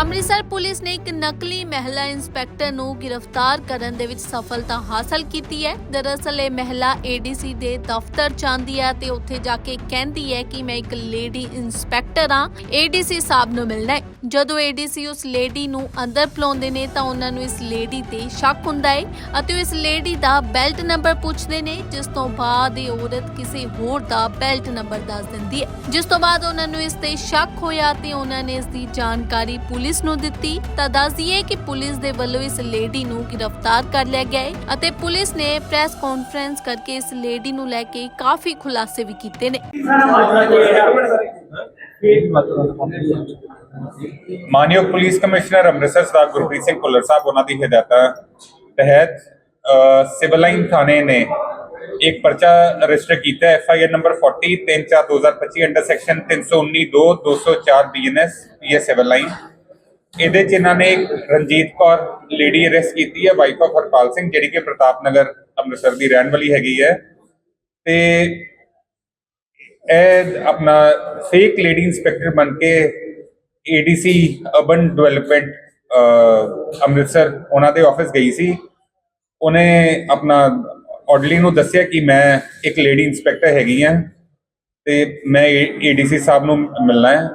Amritsar police ਨੇ ਇੱਕ ਨਕਲੀ ਮਹਿਲਾ ਇੰਸਪੈਕਟਰ ਨੂੰ ਗ੍ਰਿਫਤਾਰ ਕਰਨ ਦੇ ਵਿੱਚ ਸਫਲਤਾ ਹਾਸਲ ਕੀਤੀ ਹੈ। ਦਰਅਸਲ, ਇਹ ਮਹਿਲਾ ਏਡੀਸੀ ਦੇ ਦਫ਼ਤਰ ਜਾਂਦੀ ਹੈ ਤੇ ਉੱਥੇ ਜਾ ਕੇ ਕਹਿੰਦੀ ਹੈ ਕਿ ਮੈਂ ਇੱਕ ਲੇਡੀ ਇੰਸਪੈਕਟਰ ਹਾਂ। ਏਡੀਸੀ ਸਾਹਿਬ ਨੂੰ ਮਿਲਣਾ ਹੈ। ਜਦੋਂ ਏਡੀਸੀ ਉਸ ਲੇਡੀ ਨੂੰ ਅੰਦਰ ਬੁਲਾਉਂਦੇ ਨੇ ਤਾਂ ਉਹਨਾਂ ਨੂੰ ਇਸ ਲੇਡੀ ਤੇ ਸ਼ੱਕ ਹੁੰਦਾ ਹੈ ਅਤੇ ਉਹ ਇਸ ਲੇਡੀ ਦਾ ਬੈਲਟ ਨੰਬਰ ਪੁੱਛਦੇ ਨੇ, ਜਿਸ ਤੋਂ ਬਾਅਦ ਇਹ ਔਰਤ ਕਿਸੇ ਹੋਰ ਦਾ ਬੈਲਟ ਨੰਬਰ ਦੱਸ ਦਿੰਦੀ ਹੈ। ਜਿਸ ਤੋਂ ਬਾਅਦ ਉਹਨਾਂ ਨੂੰ ਇਸ ਤੇ ਸ਼ੱਕ ਹੋਇਆ ਤੇ ਉਹਨਾਂ ਨੇ ਇਸ ਦੀ ਜਾਣਕਾਰੀ ਪੁਲਿਸ ਨੂੰ ਦਿੱਤੀ, ਤਾਂ ਦੱਸ ਦਈਏ ਕਿ ਪੁਲਿਸ ਦੇ ਵੱਲੋਂ ਇਸ ਲੇਡੀ ਨੂੰ ਗ੍ਰਿਫਤਾਰ ਕਰ ਲਿਆ ਗਿਆ ਹੈ ਅਤੇ ਪੁਲਿਸ ਨੇ ਪ੍ਰੈਸ ਕਾਨਫਰੰਸ ਕਰਕੇ ਇਸ ਲੇਡੀ ਨੂੰ ਲੈ ਕੇ ਕਾਫੀ ਖੁਲਾਸੇ ਵੀ ਕੀਤੇ ਨੇ। ਮਾਨਯੋਗ ਪੁਲਿਸ ਕਮਿਸ਼ਨਰ ਅੰਮ੍ਰਿਤਸਰ ਸਰਦਾਰ ਗੁਰਪ੍ਰੀਤ ਸਿੰਘ ਭੁੱਲਰ ਸਾਹਿਬ, ਉਹਨਾਂ ਦੀ ਹਦਾਇਤਾਂ ਤਹਿਤ ਸਿਵਲ ਲਾਈਨ ਥਾਣੇ ਨੇ ਇੱਕ ਪਰਚਾ ਰਜਿਸਟਰ ਕੀਤਾ F I R number 40 34 2025 under section 319 2 204 BNS PS civil line. ਇਹਦੇ ਚ ਇਹਨਾਂ ਨੇ ਰਣਜੀਤ ਕੌਰ, ਲੇਡੀ ਅਰੈਸਟ ਕੀਤੀ ਹੈ ਵਾਈਫ ਆਫ ਹਰਪਾਲ ਸਿੰਘ, ਜਿਹੜੀ ਕਿ ਪ੍ਰਤਾਪ ਨਗਰ ਅੰਮ੍ਰਿਤਸਰ ਦੀ ਰਹਿਣ ਵਾਲੀ ਹੈਗੀ ਹੈ। ਤੇ ਇਹ ਆਪਣਾ ਫੇਕ ਲੇਡੀ ਇੰਸਪੈਕਟਰ ਬਣ ਕੇ ਏਡੀਸੀ ਅਰਬਨ ਡਿਵੈਲਪਮੈਂਟ ਅੰਮ੍ਰਿਤਸਰ ਉਹਨਾਂ ਦੇ ਆਫਿਸ ਗਈ ਸੀ। ਉਹਨੇ ਆਪਣਾ ਆਰਡਰਲੀ ਨੂੰ ਦੱਸਿਆ ਕਿ ਮੈਂ ਇੱਕ ਲੇਡੀ ਇੰਸਪੈਕਟਰ ਹੈਗੀ ਆ ਤੇ ਮੈਂ ਏਡੀਸੀ ਸਾਹਿਬ ਨੂੰ ਮਿਲਣਾ ਹੈ।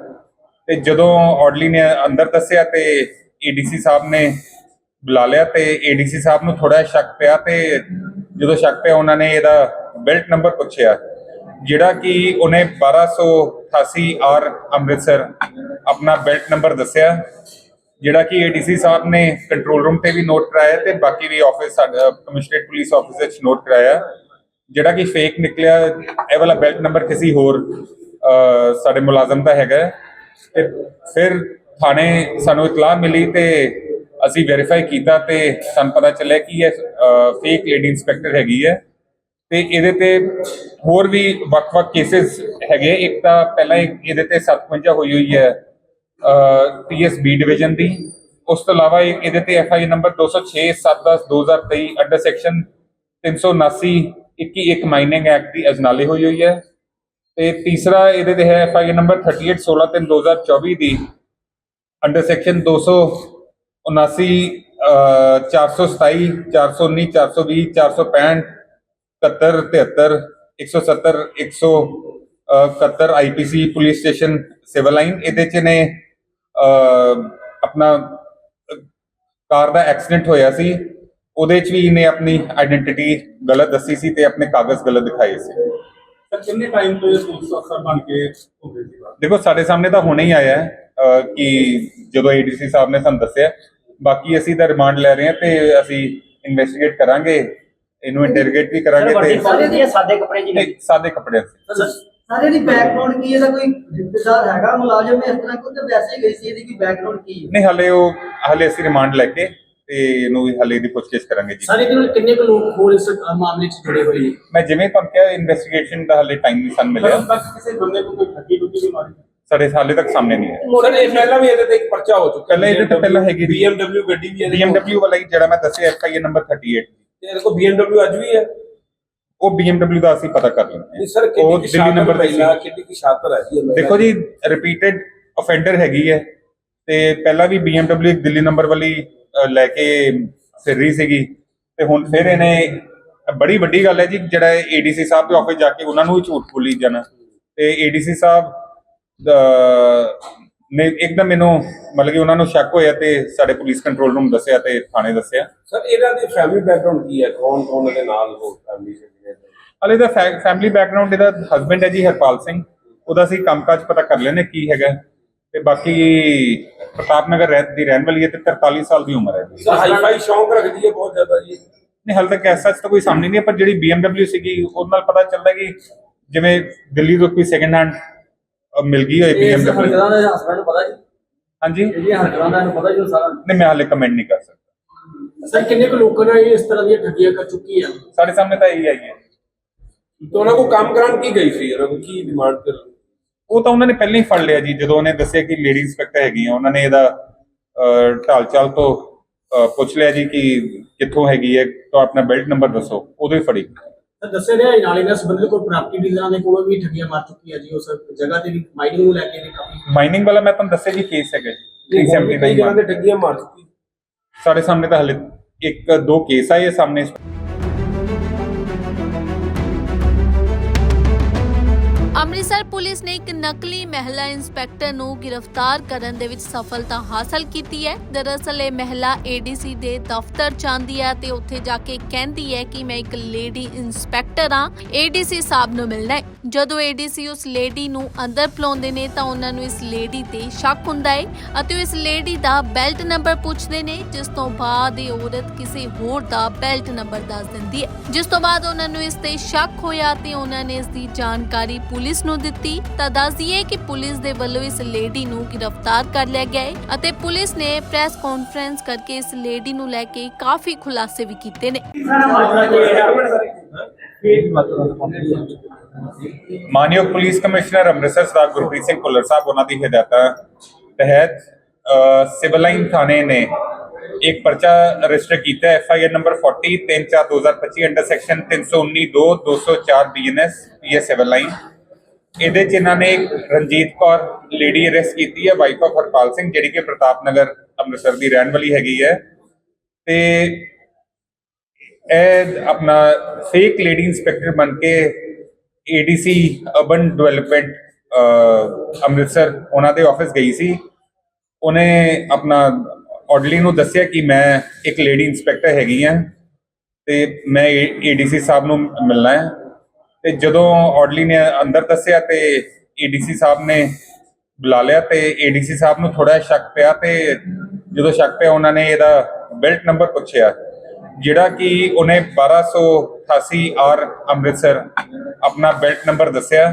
ਤੇ ਜਦੋਂ ਆਰਡਰਲੀ ਨੇ ਅੰਦਰ ਦੱਸਿਆ ਤੇ ਏਡੀਸੀ ਸਾਹਿਬ ਨੇ ਬੁਲਾ ਲਿਆ ਤੇ ਏਡੀਸੀ ਸਾਹਿਬ ਨੂੰ ਥੋੜਾ ਸ਼ੱਕ ਪਿਆ ਤੇ ਜਦੋਂ ਸ਼ੱਕ ਪਿਆ ਉਹਨਾਂ ਨੇ ਇਹਦਾ ਬੈਲਟ ਨੰਬਰ ਪੁੱਛਿਆ, ਜਿਹੜਾ ਕਿ ਉਹਨੇ 1288 ਆਰ ਅੰਮ੍ਰਿਤਸਰ ਆਪਣਾ ਬੈਲਟ ਨੰਬਰ ਦੱਸਿਆ, ਜਿਹੜਾ ਕਿ ਏਡੀਸੀ ਸਾਹਿਬ ਨੇ ਕੰਟਰੋਲ ਰੂਮ ਤੇ ਵੀ ਨੋਟ ਕਰਾਇਆ ਤੇ ਬਾਕੀ ਵੀ ਆਫਿਸ ਸਾਡਾ, ਕਮਿਸ਼ਨਰੇਟ ਪੁਲਿਸ ਆਫਿਸ ਵਿੱਚ ਨੋਟ ਕਰਾਇਆ, ਜਿਹੜਾ ਕਿ ਫੇਕ ਨਿਕਲਿਆ, ਇਹ ਵਾਲਾ ਬੈਲਟ ਨੰਬਰ ਕਿਸੇ ਹੋਰ ਸਾਡੇ ਮੁਲਾਜ਼ਮ ਦਾ ਹੈਗਾ ਤੇ ਫਿਰ ਥਾਣੇ ਸਾਨੂੰ ਇਤਲਾਹ ਮਿਲੀ ਤੇ ਅਸੀਂ ਵੈਰੀਫਾਈ ਕੀਤਾ ਤੇ ਸਾਨੂੰ ਪਤਾ ਚੱਲਿਆ ਕਿ ਇਹ ਫੇਕ ਲੇਡੀ ਇੰਸਪੈਕਟਰ ਹੈਗੀ ਹੈ। ਤੇ ਇਹਦੇ ਤੇ ਹੋਰ ਵੀ ਵੱਖ-ਵੱਖ ਕੇਸਿਸ ਹੈਗੇ ਇੱਕ ਤਾਂ ਪਹਿਲਾਂ ਇਹਦੇ ਤੇ 57 ਹੋਈ ਹੋਈ ਹੈ ਪੀਐਸਬੀ ਡਿਵੀਜ਼ਨ ਦੀ। ਉਸ ਤੋਂ ਇਲਾਵਾ ਇਹ- ਇਹਦੇ ਤੇ FI number 206 710 2023 under section 379 21 mining act ਦੀ ਅਜਨਾਲੀ ਹੋਈ ਹੋਈ ਹੈ। ਤੇ ਤੀਸਰਾ ਇਹਦੇ ਤੇ ਹੈ ਐਫਆਈ ਨੰਬਰ 38 16 3 2024 ਦੀ under section 279 427 419 420 465 71 73 170 171 IPC police station civil line ਇਹਦੇ ਚ ਨੇ ਆਪਣਾ, ਕਾਰ ਦਾ ਐਕਸੀਡੈਂਟ ਹੋਇਆ ਸੀ, ਉਹਦੇ ਚ ਵੀ ਇਹਨੇ ਆਪਣੀ ਆਇਡੈਂਟੀਟੀ ਗਲਤ ਦੱਸੀ ਸੀ ਤੇ ਆਪਣੇ ਕਾਗਜ਼ ਗਲਤ ਦਿਖਾਏ ਸੀ। ਸਰ ਕਿੰਨੇ ਟਾਈਮ ਤੋਂ ਇਹ ਪੁਲਿਸ ਅਫਸਰ ਬਣ ਕੇ ਸੀ? ਬਾਹਰ? ਦੇਖੋ ਸਾਡੇ ਸਾਹਮਣੇ ਤਾਂ ਹੁਣੇ ਹੀ ਆਇਆ ਹੈ ਅਹ, ਕਿ ਜਦੋਂ ਏਡੀਸੀ ਸਾਹਿਬ ਨੇ ਸਾਨੂੰ ਦੱਸਿਆ ਬਾਕੀ ਅਸੀਂ ਤਾਂ ਰਿਮਾਂਡ ਲੈ ਰਹੇ ਹਾਂ ਤੇ ਅਸੀਂ ਇਨਵੈਸਟੀਗੇਟ ਕਰਾਂਗੇ ਇਹਨੂੰ ਇੰਟਰੋਗੇਟ ਵੀ ਕਰਾਂਗੇ ਤੇ ਸਾਰੇ ਦੀ ਸਾਦੇ ਕੱਪੜੇ ਜੀ ਨਹੀਂ, ਸਾਦੇ ਕੱਪੜਿਆਂ 'ਚ ਸਾਰੇ ਦੀ ਬੈਕਗ੍ਰਾਉਂਡ ਕੀ ਇਹਦਾ ਕੋਈ ਰਿਸ਼ਤੇਦਾਰ ਹੈਗਾ? ਮੁਲਾਜ਼ਮ ਇਸ ਤਰ੍ਹਾਂ ਕੋਈ ਤੇ ਵੈਸੇ ਹੀ ਗਈ ਸੀ ਇਹਦੀ ਕੀ ਬੈਕਗ੍ਰਾਉਂਡ ਕੀ ਹੈ? ਨਹੀਂ ਹਲੇ ਉਹ ਹਲੇ ਅਸੀਂ ਰਿਮਾਂਡ ਲੈ ਕੇ ਤੇ ਇਹਨੂੰ ਹਲੇ ਦੀ ਪੁੱਛਗਿੱਛ ਕਰਾਂਗੇ ਜੀ। ਸਾਰੇ ਦੇ ਨਾਲ ਕਿੰਨੇ ਕੁ ਲੋਕ ਹੋਰ ਇਸ ਮਾਮਲੇ 'ਚ ਜੁੜੇ ਹੋਏ ਨੇ? ਮੈਂ ਜਿਵੇਂ ਤੁਹਾਨੂੰ ਕਿਹਾ ਇਨਵੈਸਟੀਗੇਸ਼ਨ ਦਾ ਹਲੇ ਟਾਈਮ ਨਹੀਂ ਸਾਨੂੰ ਮਿਲਿਆ। ਸਰ ਤੱਕ ਕਿਸੇ ਬੰਦੇ ਨੂੰ ਕੋਈ ਠੱਗੀ ਠੁੱਗੀ ਵੀ ਮਾਰੀ? ਸਾਡੇ ਹਾਲੇ ਤੱਕ ਸਾਹਮਣੇ ਨਹੀਂ ਆਇਆ ਸਰ ਇਹ ਪਹਿਲਾਂ ਵੀ ਇਹਦੇ ਤੇ ਇੱਕ ਪਰਚਾ ਹੋ ਚੁੱਕਾ ਪਹਿਲਾਂ ਇਹਦੇ ਤੇ ਪਹਿਲਾਂ ਹੈਗੀ ਸੀ। BMW ਗੱਡੀ ਵੀ ਇਹਦੇ BMW ਵਾਲਾ ਹੀ ਜਿਹੜਾ ਮੈਂ ਦੱਸਿਆ ਐਫਆਈਏ ਨੰਬਰ 38 ਤੇ ਇਹਦੇ ਕੋਲ BMW ਅੱਜ ਵੀ ਹੈ? ਉਹ BMW ਦਾ ਅਸੀਂ ਪਤਾ ਕਰ ਲੈਂਦੇ ਨਹੀਂ ਸਰ ਉਹ ਕਿੰਨੀ ਦਿੱਲੀ ਨੰਬਰ ਤੇ। ਕਿੰਨੀ ਕੀ ਸ਼ਾਤਰ ਹੈ ਜੀ। ਦੇਖੋ ਜੀ ਰਿਪੀਟਡ ਅਫੈਂਡਰ ਹੈਗੀ ਹੈ। ਤੇ ਪਹਿਲਾਂ ਵੀ BMW ਇੱਕ ਦਿੱਲੀ ਨੰਬਰ ਵਾਲੀ ਲੈ ਕੇ ਫਿਰ ਰਹੀ ਸੀਗੀ। ਤੇ ਹੁਣ ਫਿਰ ਇਹਨੇ ਬੜੀ ਵੱਡੀ ਗੱਲ ਹੈ ਜੀ ਜਿਹੜਾ ਏਡੀਸੀ ਸਾਹਿਬ ਦੇ ਆਫਿਸ ਜਾ ਕੇ ਉਹਨਾਂ ਨੂੰ ਹੀ ਝੂਠ ਬੋਲੀ ਜਾਣਾ। ਤੇ ਏਡੀਸੀ ਸਾਹਿਬ ਨੇ ਇੱਕਦਮ ਮੈਨੂੰ ਮਤਲਬ ਕਿ ਉਹਨਾਂ ਨੂੰ ਸ਼ੱਕ ਹੋਇਆ ਤੇ ਸਾਡੇ ਪੁਲਿਸ ਕੰਟਰੋਲ ਰੂਮ ਦੱਸਿਆ ਤੇ ਥਾਣੇ ਦੱਸਿਆ। ਸਰ ਇਹਨਾਂ ਦੀ ਫੈਮਿਲੀ ਬੈਕਗ੍ਰਾਉਂਡ ਕੀ ਹੈ? ਕੌਣ ਕੌਣ ਇਹਦੇ ਨਾਲ ਹੋ ਫੈਮਿਲੀ ਹਲੇ ਦਾ ਫੈਮਿਲੀ ਬੈਕਗ੍ਰਾਉਂਡ ਇਹਦਾ ਹਸਬੰਡ ਹੈ ਜੀ ਹਰਪਾਲ ਸਿੰਘ। ਉਹਦਾ ਅਸੀਂ ਕੰਮਕਾਜ ਪਤਾ ਕਰ ਲੈਨੇ ਕੀ ਹੈਗਾ। ਤੇ ਬਾਕੀ ਪ੍ਰਤਾਪ ਨਗਰ ਰਹਿ- ਦੀ ਰਹਿਣ ਵਾਲੀ ਹੈ ਤੇ 43 ਸਾਲ ਦੀ ਉਮਰ ਹੈ ਜੀ। ਸਰ ਹਾਈ ਫਾਈ ਸ਼ੌਂਕ ਰੱਖਦੀ ਹੈ ਬਹੁਤ ਜ਼ਿਆਦਾ ਜੀ। ਨਹੀਂ ਹਾਲੇ ਤੱਕ ਐਸਾ ਤਾਂ ਕੋਈ ਸਾਹਮਣੇ ਨਹੀਂ ਹੈ ਪਰ ਜਿਹੜੀ BMW ਸੀਗੀ ਉਹਦੇ ਨਾਲ ਪਤਾ ਚੱਲਦਾ ਕਿ ਜਿਵੇਂ ਦਿੱਲੀ ਤੋਂ ਕੋਈ ਸੈਕੰਡ ਹੈਂਡ ਮਿਲ ਗਈ ਹੋਈ BMW ਦਾ ਹਸਬੰਡ ਨੂੰ ਪਤਾ ਜੀ? ਹਾਂਜੀ? ਇਹਦੀਆਂ ਹਰਕਤਾਂ ਦਾ ਇਹਨੂੰ ਪਤਾ ਜੀ ਉਹ ਸਾਰਾ? ਨਹੀਂ ਮੈਂ ਹਾਲੇ ਕਮੈਂਟ ਨਹੀਂ ਕਰ ਸਕਦਾ। ਸਰ ਕਿੰਨੇ ਕੁ ਲੋਕਾਂ ਨੇ ਇਸ ਤਰ੍ਹਾਂ ਦੀਆਂ ਠੱਗੀਆਂ ਕਰ ਚੁੱਕੀ ਆ? ਸਾਡੇ ਸਾਹਮਣੇ ਤਾਂ ਇਹੀ ਆਈ ਹੈ। ਤੇ ਉਹਨਾਂ ਕੋ ਕੰਮ ਕਰਾਉਣ ਕੀ ਗਈ ਸੀ? ਉਹਨਾਂ ਕੋ ਕੀ ਡਿਮਾਂਡ ਕਰ ਉਹ ਤਾਂ ਉਹਨਾਂ ਨੇ ਪਹਿਲਾਂ ਹੀ ਫੜ ਲਿਆ ਜੀ ਜਦੋਂ ਉਹਨੇ ਦੱਸਿਆ ਕਿ ਲੇਡੀ ਇੰਸਪੈਕਟਰ ਹੈਗੀ ਆ ਉਹਨਾਂ ਨੇ ਇਹਦਾ ਅਹ, ਢਾਲ ਚਾਲ ਤੋਂ ਪੁੱਛ ਲਿਆ ਜੀ ਕਿ ਕਿੱਥੋਂ ਹੈਗੀ ਹੈ ਤਾਂ ਆਪਣਾ ਬੈਲਟ ਨੰਬਰ ਦੱਸੋ ਉਦੋਂ ਹੀ ਫੜੀ। ਤਾਂ ਦੱਸਿਆ ਰਿਹਾ ਨਾਲ ਇਹਨਾਂ ਸੰਬੰਧਿਤ ਕੋਈ ਪ੍ਰਾਪਰਟੀ ਡੀਲਰਾਂ ਦੇ ਕੋਲੋਂ ਵੀ ਠੱਗੀਆਂ ਮਾਰ ਚੁੱਕੀ ਆ ਜੀ ਉਸ ਜਗ੍ਹਾ ਤੇ ਵੀ ਮਾਈਨਿੰਗ ਨੂੰ ਲੈ ਕੇ ਵੀ ਕਾਫੀ ਮਾਈਨਿੰਗ ਵਾਲਾ ਮੈਂ ਤੁਹਾਨੂੰ ਦੱਸਿਆ ਜੀ ਕੇਸ ਹੈਗਾ ਜੀ 370 ਦਾ ਹੀ ਜਗ੍ਹਾ ਮਾਰ ਠੱਗੀਆਂ ਮਾਰ ਚੁੱਕੀ। ਸਾਡੇ ਸਾਹਮਣੇ ਤਾਂ ਹਲੇ ਇੱਕ ਦੋ ਕੇਸ ਆਏ ਆ ਸਾਹਮਣੇ। ਅੰਮ੍ਰਿਤਸਰ ਪੁਲਿਸ ਨੇ ਇੱਕ ਨਕਲੀ ਮਹਿਲਾ ਇੰਸਪੈਕਟਰ ਨੂੰ ਗ੍ਰਿਫਤਾਰ ਕਰਨ ਦੇ ਵਿੱਚ ਸਫਲਤਾ ਹਾਸਲ ਕੀਤੀ ਹੈ। ਦਰਅਸਲ ਇਹ ਮਹਿਲਾ ਏਡੀਸੀ ਦੇ ਦਫ਼ਤਰ ਜਾਂਦੀ ਹੈ ਤੇ ਉੱਥੇ ਜਾ ਕੇ ਕਹਿੰਦੀ ਹੈ ਕਿ ਮੈਂ ਇੱਕ ਲੇਡੀ ਇੰਸਪੈਕਟਰ ਹਾਂ। ਏਡੀਸੀ ਸਾਹਿਬ ਨੂੰ ਮਿਲਣਾ ਹੈ। ਜਦੋਂ ਏਡੀਸੀ ਉਸ ਲੇਡੀ ਨੂੰ ਅੰਦਰ ਬੁਲਾਉਂਦੇ ਨੇ ਤਾਂ ਉਹਨਾਂ ਨੂੰ ਇਸ ਲੇਡੀ ਤੇ ਸ਼ੱਕ ਹੁੰਦਾ ਹੈ ਅਤੇ ਉਹ ਇਸ ਲੇਡੀ ਦਾ ਬੈਲਟ ਨੰਬਰ ਪੁੱਛਦੇ ਨੇ, ਜਿਸ ਤੋਂ ਬਾਅਦ ਇਹ ਔਰਤ ਕਿਸੇ ਹੋਰ ਦਾ ਬੈਲਟ ਨੰਬਰ ਦੱਸ ਦਿੰਦੀ ਹੈ। ਜਿਸ ਤੋਂ ਬਾਅਦ ਉਹਨਾਂ ਨੂੰ ਇਸ ਤੇ ਸ਼ੱਕ ਹੋਇਆ ਤੇ ਉਹਨਾਂ ਨੇ ਇਸ ਦੀ ਜਾਣਕਾਰੀ ਪੁਲਿਸ ਨੂੰ ਦਿੱਤੀ ਤਾਂ ਦੱਸ ਦਈਏ ਕਿ ਪੁਲਿਸ ਦੇ ਵੱਲੋਂ ਇਸ ਲੇਡੀ ਨੂੰ ਗ੍ਰਿਫਤਾਰ ਕਰ ਲਿਆ ਗਿਆ ਹੈ ਅਤੇ ਪੁਲਿਸ ਨੇ ਪ੍ਰੈਸ ਕਾਨਫਰੰਸ ਕਰਕੇ ਇਸ ਲੇਡੀ ਨੂੰ ਲੈ ਕੇ ਕਾਫੀ ਖੁਲਾਸੇ ਵੀ ਕੀਤੇ ਨੇ। ਮਾਨਯੋਗ ਪੁਲਿਸ ਕਮਿਸ਼ਨਰ ਅੰਮ੍ਰਿਤਸਰ ਸਰਦਾਰ ਗੁਰਪ੍ਰੀਤ ਸਿੰਘ ਭੁੱਲਰ ਸਾਹਿਬ, ਉਹਨਾਂ ਦੀ ਹਦਾਇਤਾਂ ਤਹਿਤ ਸਿਵਲ ਲਾਈਨ ਥਾਣੇ ਨੇ ਇੱਕ ਪਰਚਾ ਰਜਿਸਟਰ ਕੀਤਾ ਹੈ FIR number 40 34 2025 under section 319 2 204 BNS PS civil line. ਇਹਦੇ ਚ ਇਹਨਾਂ ਨੇ ਰਣਜੀਤ ਕੌਰ ਲੇਡੀ ਅਰੈਸਟ ਕੀਤੀ ਹੈ ਵਾਈਫ ਆਫ ਹਰਪਾਲ ਸਿੰਘ, ਜਿਹੜੀ ਕਿ ਪ੍ਰਤਾਪ ਨਗਰ ਅੰਮ੍ਰਿਤਸਰ ਦੀ ਰਹਿਣ ਵਾਲੀ ਹੈਗੀ ਹੈ। ਤੇ ਇਹ ਆਪਣਾ ਫੇਕ ਲੇਡੀ ਇੰਸਪੈਕਟਰ ਬਣ ਕੇ ਏਡੀਸੀ ਅਰਬਨ ਡਿਵੈਲਪਮੈਂਟ ਅੰਮ੍ਰਿਤਸਰ ਉਹਨਾਂ ਦੇ ਆਫਿਸ ਗਈ ਸੀ। ਉਹਨੇ ਆਪਣਾ ਆਰਡਰਲੀ ਨੂੰ ਦੱਸਿਆ ਕਿ ਮੈਂ ਇੱਕ ਲੇਡੀ ਇੰਸਪੈਕਟਰ ਹੈਗੀ ਆ ਤੇ ਮੈਂ ਏਡੀਸੀ ਸਾਹਿਬ ਨੂੰ ਮਿਲਣਾ ਹੈ। ਤੇ ਜਦੋਂ ਆਰਡਰਲੀ ਨੇ ਅੰਦਰ ਦੱਸਿਆ ਤੇ ਏਡੀਸੀ ਸਾਹਿਬ ਨੇ ਬੁਲਾ ਲਿਆ ਤੇ ਏਡੀਸੀ ਸਾਹਿਬ ਨੂੰ ਥੋੜਾ ਸ਼ੱਕ ਪਿਆ ਤੇ ਜਦੋਂ ਸ਼ੱਕ ਪਿਆ ਉਹਨਾਂ ਨੇ ਇਹਦਾ ਬੈਲਟ ਨੰਬਰ ਪੁੱਛਿਆ, ਜਿਹੜਾ ਕਿ ਉਹਨੇ 1288 ਆਰ ਅੰਮ੍ਰਿਤਸਰ ਆਪਣਾ ਬੈਲਟ ਨੰਬਰ ਦੱਸਿਆ,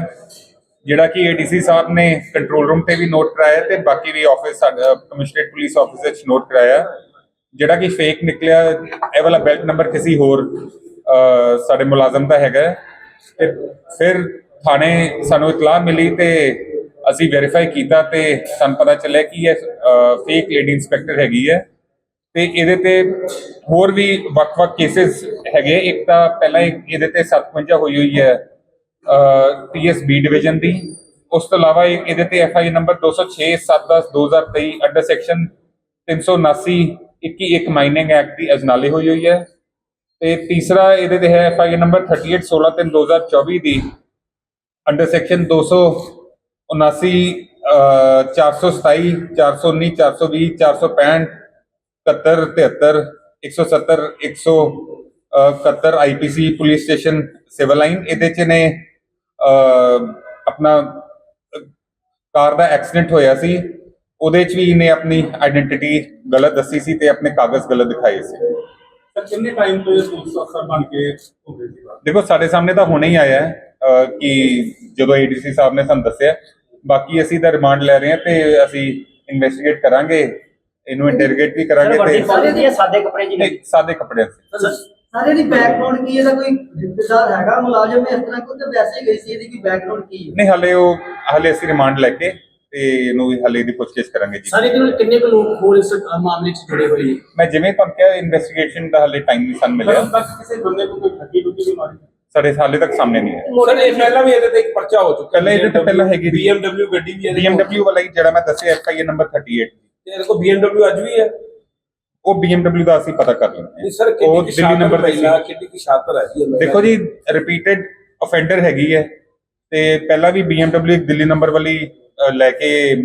ਜਿਹੜਾ ਕਿ ਏਡੀਸੀ ਸਾਹਿਬ ਨੇ ਕੰਟਰੋਲ ਰੂਮ ਤੇ ਵੀ ਨੋਟ ਕਰਾਇਆ ਤੇ ਬਾਕੀ ਵੀ ਆਫਿਸ ਸਾਡਾ, ਕਮਿਸ਼ਨਰੇਟ ਪੁਲਿਸ ਆਫਿਸ ਵਿੱਚ ਨੋਟ ਕਰਾਇਆ, ਜਿਹੜਾ ਕਿ ਫੇਕ ਨਿਕਲਿਆ, ਇਹ ਵਾਲਾ ਬੈਲਟ ਨੰਬਰ ਕਿਸੇ ਹੋਰ ਸਾਡੇ ਮੁਲਾਜ਼ਮ ਦਾ ਹੈਗਾ ਤੇ ਫਿਰ ਥਾਣੇ ਸਾਨੂੰ ਇਤਲਾਹ ਮਿਲੀ ਤੇ ਅਸੀਂ ਵੈਰੀਫਾਈ ਕੀਤਾ ਤੇ ਸਾਨੂੰ ਪਤਾ ਚੱਲਿਆ ਕਿ ਇਹ ਫੇਕ ਲੇਡੀ ਇੰਸਪੈਕਟਰ ਹੈਗੀ ਹੈ। ਤੇ ਇਹਦੇ ਤੇ ਹੋਰ ਵੀ ਵੱਖ-ਵੱਖ ਕੇसेस ਹੈਗੇ ਇੱਕ ਤਾਂ ਪਹਿਲਾਂ ਇਹਦੇ ਤੇ 57 ਹੋਈ ਹੋਈ ਹੈ ਪੀਐਸਬੀ ਡਿਵੀਜ਼ਨ ਦੀ। ਉਸ ਤੋਂ ਇਲਾਵਾ ਇੱਕ ਇਹਦੇ ਤੇ FI number 206 710 2023 under section 379 21 mining act ਦੀ ਅਜਨਾਲੇ ਹੋਈ ਹੋਈ ਹੈ। ਤੇ ਤੀਸਰਾ ਇਹਦੇ ਤੇ ਹੈ ਐਫਆਈ ਨੰਬਰ 38 16 3 2024 ਦੀ under section 279 427 419 420 465 71 73 170 171 IPC police station civil line ਇਹਦੇ ਚ ਨੇ ਆਪਣਾ, ਕਾਰ ਦਾ ਐਕਸੀਡੈਂਟ ਹੋਇਆ ਸੀ, ਉਹਦੇ ਚ ਵੀ ਇਹਨੇ ਆਪਣੀ ਆਇਡੈਂਟੀਟੀ ਗਲਤ ਦੱਸੀ ਸੀ ਤੇ ਆਪਣੇ ਕਾਗਜ਼ ਗਲਤ ਦਿਖਾਏ ਸੀ। ਸਰ ਕਿੰਨੇ ਟਾਈਮ ਤੋਂ ਇਹ ਪੁਲਿਸ ਅਫਸਰ ਬਣ ਕੇ ਹੁੰਦੇ ਸੀ ਦੇਖੋ ਸਾਡੇ ਸਾਹਮਣੇ ਤਾਂ ਹੁਣੇ ਹੀ ਆਇਆ ਹੈ ਅਹ, ਕਿ ਜਦੋਂ ਏਡੀਸੀ ਸਾਹਿਬ ਨੇ ਸਾਨੂੰ ਦੱਸਿਆ ਬਾਕੀ ਅਸੀਂ ਤਾਂ ਰਿਮਾਂਡ ਲੈ ਰਹੇ ਹਾਂ ਤੇ ਅਸੀਂ ਇਨਵੈਸਟੀਗੇਟ ਕਰਾਂਗੇ ਇਹਨੂੰ ਇੰਟਰੋਗੇਟ ਵੀ ਕਰਾਂਗੇ ਤੇ ਸਾਡੇ ਕੱਪੜੇ ਜੀ ਨਹੀਂ, ਸਾਦੇ ਕੱਪੜਿਆਂ 'ਚ ਸਾਰੇ ਦੀ ਬੈਕਗ੍ਰਾਉਂਡ ਕੀ ਇਹਦਾ ਕੋਈ ਰਿਸ਼ਤੇਦਾਰ ਹੈਗਾ ਮੁਲਾਜ਼ਮ ਇਸ ਤਰ੍ਹਾਂ ਕੋਈ ਤੇ ਵੈਸੇ ਹੀ ਗਈ ਸੀ ਇਹਦੀ ਕੀ ਬੈਕਗ੍ਰਾਉਂਡ ਕੀ ਹੈ? ਨਹੀਂ ਹਲੇ ਉਹ ਹਲੇ ਅਸੀਂ ਰਿਮਾਂਡ ਲੈ ਕੇ ਤੇ ਇਹਨੂੰ ਵੀ ਹਲੇ ਦੀ ਪੁੱਛਗਿੱਛ ਕਰਾਂਗੇ ਜੀ। ਸਾਰੇ ਦਿਨ ਕਿੰਨੇ ਕੁ ਲੋਕ ਹੋਰ ਇਸ ਮਾਮਲੇ 'ਚ ਜੁੜੇ ਹੋਏ ਨੇ? ਮੈਂ ਜਿਵੇਂ ਤੁਹਾਨੂੰ ਕਿਹਾ ਇਨਵੈਸਟੀਗੇਸ਼ਨ ਦਾ ਹਲੇ ਟਾਈਮ ਨਹੀਂ ਸਾਨੂੰ ਮਿਲਿਆ। ਤੱਕ ਕਿਸੇ ਬੰਦੇ ਨੂੰ ਕੋਈ ਠੱਗੀ ਟੁੱਗੀ ਵੀ ਮਾਰੀ? ਸਾਡੇ ਹਾਲੇ ਤੱਕ ਸਾਹਮਣੇ ਨਹੀਂ ਹੈ ਸਰ ਇਹ ਪਹਿਲਾਂ ਵੀ ਇਹਦੇ ਤੇ ਇੱਕ ਪਰਚਾ ਹੋ ਚੁੱਕਾ ਪਹਿਲਾਂ ਇਹਦੇ ਤੇ ਪਹਿਲਾਂ ਹੈਗੀ ਸੀ। BMW ਗੱਡੀ ਵੀ ਕੋਲ- BMW ਵਾਲਾ ਹੀ ਜਿਹੜਾ ਮੈਂ ਦੱਸਿਆ ਐਫਆਈਆਰ ਨੰਬਰ 38 ਤੇ ਇਹਦੇ ਕੋਲ BMW ਅੱਜ ਵੀ ਹੈ? ਉਹ BMW ਦਾ ਅਸੀਂ ਪਤਾ ਕਰ ਲੈਂਦੇ ਨਹੀਂ ਸਰ ਕਿੰਨੀ ਦਿੱਲੀ ਨੰਬਰ ਤੇ ਕਿੰਨੀ ਕੀ ਸ਼ਾਤਰ ਹੈ ਜੀ। ਦੇਖੋ ਜੀ ਰਿਪੀਟਡ ਅਫੈਂਡਰ ਹੈਗੀ ਹੈ। ਤੇ ਪਹਿਲਾਂ ਵੀ BMW ਇੱਕ ਦਿੱਲੀ ਨੰਬਰ ਵਾਲੀ ਲੈ ਕੇ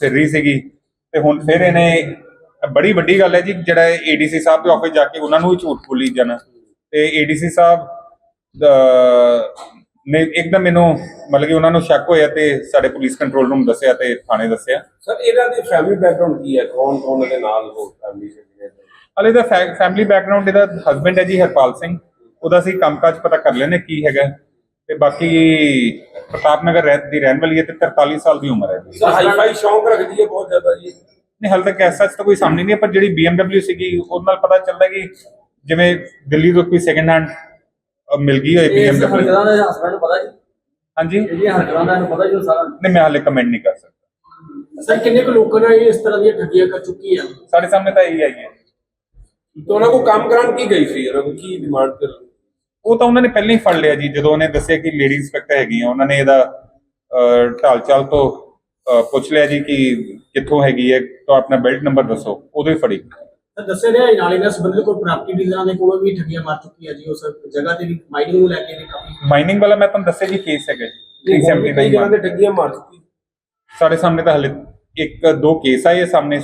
ਫਿਰ ਰਹੀ ਸੀਗੀ। ਤੇ ਹੁਣ ਫਿਰ ਇਹਨੇ ਬੜੀ ਵੱਡੀ ਗੱਲ ਹੈ ਜੀ ਜਿਹੜਾ ਏਡੀਸੀ ਸਾਹਿਬ ਦੇ ਆਫਿਸ ਜਾ ਕੇ ਉਹਨਾਂ ਨੂੰ ਝੂਠ ਬੋਲੀ ਜਾਣਾ। ਤੇ ਏਡੀਸੀ ਸਾਹਿਬ ਨੇ ਇੱਕਦਮ ਮੈਨੂੰ ਮਤਲਬ ਕਿ ਉਹਨਾਂ ਨੂੰ ਸ਼ੱਕ ਹੋਇਆ ਤੇ ਸਾਡੇ ਪੁਲਿਸ ਕੰਟਰੋਲ ਰੂਮ ਦੱਸਿਆ ਤੇ ਥਾਣੇ ਦੱਸਿਆ। ਸਰ ਇਹਨਾਂ ਦੀ ਫੈਮਿਲੀ ਬੈਕਗ੍ਰਾਉਂਡ ਕੀ ਹੈ? ਕੌਣ ਕੌਣ ਇਹਦੇ ਨਾਲ ਹੋ ਫੈਮਿਲੀ ਜਿਹੜੇ ਹਲੇ ਦਾ ਫੈਮਿਲੀ ਬੈਕਗ੍ਰਾਉਂਡ ਇਹਦਾ ਹਸਬੰਡ ਹੈ ਜੀ ਹਰਪਾਲ ਸਿੰਘ। ਉਹਦਾ ਅਸੀਂ ਕੰਮਕਾਜ ਪਤਾ ਕਰ ਲੈਨੇ ਕੀ ਹੈਗਾ। ਤੇ ਬਾਕੀ ਪ੍ਰਤਾਪ ਨਗਰ ਰਹਿ- ਦੀ ਰਹਿਣ ਵਾਲੀ ਹੈ ਤੇ 43 ਸਾਲ ਦੀ ਉਮਰ ਹੈ ਜੀ। ਸਰ ਹਾਈਫਾਈ ਸ਼ੌਂਕ ਰੱਖਦੀ ਹੈ ਬਹੁਤ ਜ਼ਿਆਦਾ ਜੀ। ਨਹੀਂ ਹਾਲੇ ਤੱਕ ਐਸਾ ਤਾਂ ਕੋਈ ਸਾਹਮਣੇ ਨਹੀਂ ਪਰ ਜਿਹੜੀ BMW ਸੀਗੀ ਉਹਦੇ ਨਾਲ ਪਤਾ ਚੱਲਦਾ ਕਿ ਜਿਵੇਂ ਦਿੱਲੀ ਤੋਂ ਕੋਈ ਸੈਕੰਡ ਹੈਂਡ ਮਿਲ ਗਈ ਹੋਏ BMW ਹਰਕਤਾਂ ਦਾ ਹਸਬੰਡ ਨੂੰ ਪਤਾ ਜੀ? ਹਾਂਜੀ? ਹਰਕਤਾਂ ਦਾ ਪਤਾ ਜੀ ਸਾਰਾ? ਨਹੀਂ ਮੈਂ ਹਾਲੇ ਕਮੈਂਟ ਨਹੀਂ ਕਰ ਸਕਦਾ। ਸਰ ਕਿੰਨੇ ਕੁ ਲੋਕਾਂ ਨੇ ਇਸ ਤਰ੍ਹਾਂ ਦੀਆਂ ਠੱਗੀਆਂ ਕਰ ਚੁੱਕੀ ਆ? ਸਾਡੇ ਸਾਹਮਣੇ ਤਾਂ ਇਹੀ ਆਈ ਹੈ। ਤਾਂ ਉਹਨਾਂ ਕੋਲ ਕੰਮ ਕਰਾਉਣ ਕੀ ਗਈ ਸੀ? ਉਹਨਾਂ ਕੀ ਡਿਮਾਂਡ ਕਰ ਉਹ ਤਾਂ ਉਹਨਾਂ ਨੇ ਪਹਿਲਾਂ ਹੀ ਫੜ ਲਿਆ ਜੀ ਜਦੋਂ ਉਹਨੇ ਦੱਸਿਆ ਕਿ ਲੇਡੀ ਇੰਸਪੈਕਟਰ ਹੈਗੀ ਆ ਉਹਨਾਂ ਨੇ ਇਹਦਾ ਢਾਲ ਚਾਲ ਤੋਂ ਪੁੱਛ ਲਿਆ ਜੀ ਕਿ ਕਿੱਥੋਂ ਹੈਗੀ ਹੈ ਤਾਂ ਆਪਣਾ ਬੈਲਟ ਨੰਬਰ ਦੱਸੋ ਉਦੋਂ ਹੀ ਫੜੀ। ਤਾਂ ਦੱਸਿਆ ਰਿਹਾ ਨਾਲ ਇਹਨਾਂ ਸੰਬੰਧਿਤ ਕੋਈ ਪ੍ਰਾਪਰਟੀ ਡੀਲਰਾਂ ਦੇ ਕੋਲੋਂ ਵੀ ਠੱਗੀਆਂ ਮਾਰ ਚੁੱਕੀ ਹੈ ਜੀ ਉਸ ਜਗ੍ਹਾ ਤੇ ਵੀ ਮਾਈਨਿੰਗ ਨੂੰ ਲੈ ਕੇ ਵੀ ਕਾਫੀ ਮਾਈਨਿੰਗ ਵਾਲਾ ਮੈਂ ਤੁਹਾਨੂੰ ਦੱਸਿਆ ਜੀ ਕੇਸ ਹੈਗਾ ਜੀ 370 ਦਾ ਕਈ ਹੀ ਜਗ੍ਹਾ ਮਾਰ- ਤੇ ਠੱਗੀਆਂ ਮਾਰ ਚੁੱਕੀ। ਸਾਡੇ ਸਾਹਮਣੇ ਤਾਂ ਹਲੇ ਇੱਕ ਦੋ ਕੇਸ ਆਏ ਆ ਸਾਹਮਣੇ